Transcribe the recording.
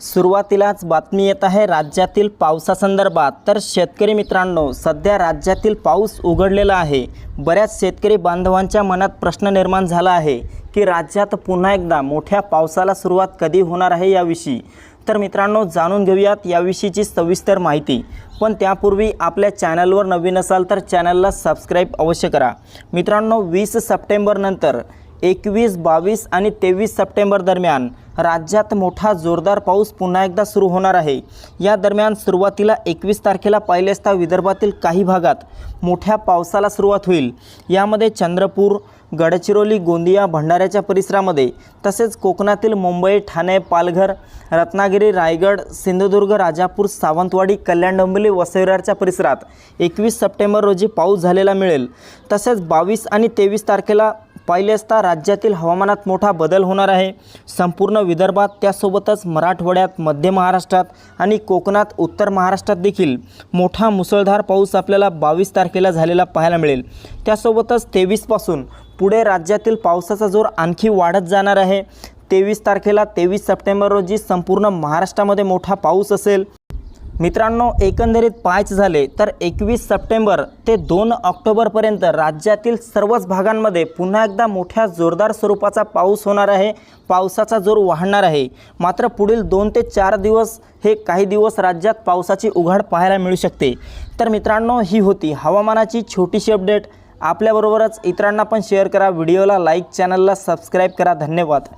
सुरुवातीलाच बातमी येत आहे राज्यातील पावसासंदर्भात. तर शेतकरी मित्रांनो सध्या राज्यातील पाऊस उघडलेला आहे. बऱ्याच शेतकरी बांधवांच्या मनात प्रश्न निर्माण झाला आहे की राज्यात पुन्हा एकदा मोठ्या पावसाला सुरुवात कधी होणार आहे याविषयी. तर मित्रांनो जाणून घेऊयात याविषयीची सविस्तर माहिती. पण त्यापूर्वी आपल्या चॅनलवर नवीन असाल तर चॅनलला सबस्क्राईब अवश्य करा. मित्रांनो वीस सप्टेंबरनंतर एकवीस बावीस आणि तेवीस सप्टेंबर दरम्यान राज्यात मोठा जोरदार पाऊस पुन्हा एकदा सुरू होणार आहे. या दरम्यान सुरुवातीला एकवीस तारखेला पाहिले असता विदर्भातील काही भागात मोठ्या पावसाला सुरुवात होईल. यामध्ये चंद्रपूर गडचिरोली गोंदिया भंडाऱ्याच्या परिसरामध्ये तसेच कोकणातील मुंबई ठाणे पालघर रत्नागिरी रायगड सिंधुदुर्ग राजापूर सावंतवाडी कल्याण डोंबिवली वसईराच्या परिसरात एकवीस सप्टेंबर रोजी पाऊस झालेला मिळेल. तसेच बावीस आणि तेवीस तारखेला पाहिले असता राज्यातील हवामानात मोठा बदल होणार आहे. संपूर्ण विदर्भात त्यासोबतच मराठवाड्यात मध्य महाराष्ट्रात आणि कोकणात उत्तर महाराष्ट्रात देखील मोठा मुसळधार पाऊस आपल्याला बावीस तारखेला झालेला पाहायला मिळेल. त्यासोबतच तेवीसपासून पुढे राज्यातील पावसाचा जोर आणखी वाढत जाणार आहे. तेवीस तारखेला तेवीस सप्टेंबर रोजी संपूर्ण महाराष्ट्रामध्ये मोठा पाऊस असेल. मित्रांनो एकंदरीत पाहायचे झाले तर एकवीस सप्टेंबर ते दोन ऑक्टोबरपर्यंत राज्यातील सर्वच भागांमध्ये पुन्हा एकदा मोठ्या जोरदार स्वरूपाचा पाऊस होणार आहे. पावसाचा जोर वाढणार आहे. मात्र पुढील दोन ते चार दिवस हे काही दिवस राज्यात पावसाची उघाड पाहायला मिळू शकते. तर मित्रांनो ही होती हवामानाची छोटीशी अपडेट. आपल्याबरोबरच इतरांना पण शेअर करा. व्हिडिओला लाईक चॅनलला सबस्क्राईब करा. धन्यवाद.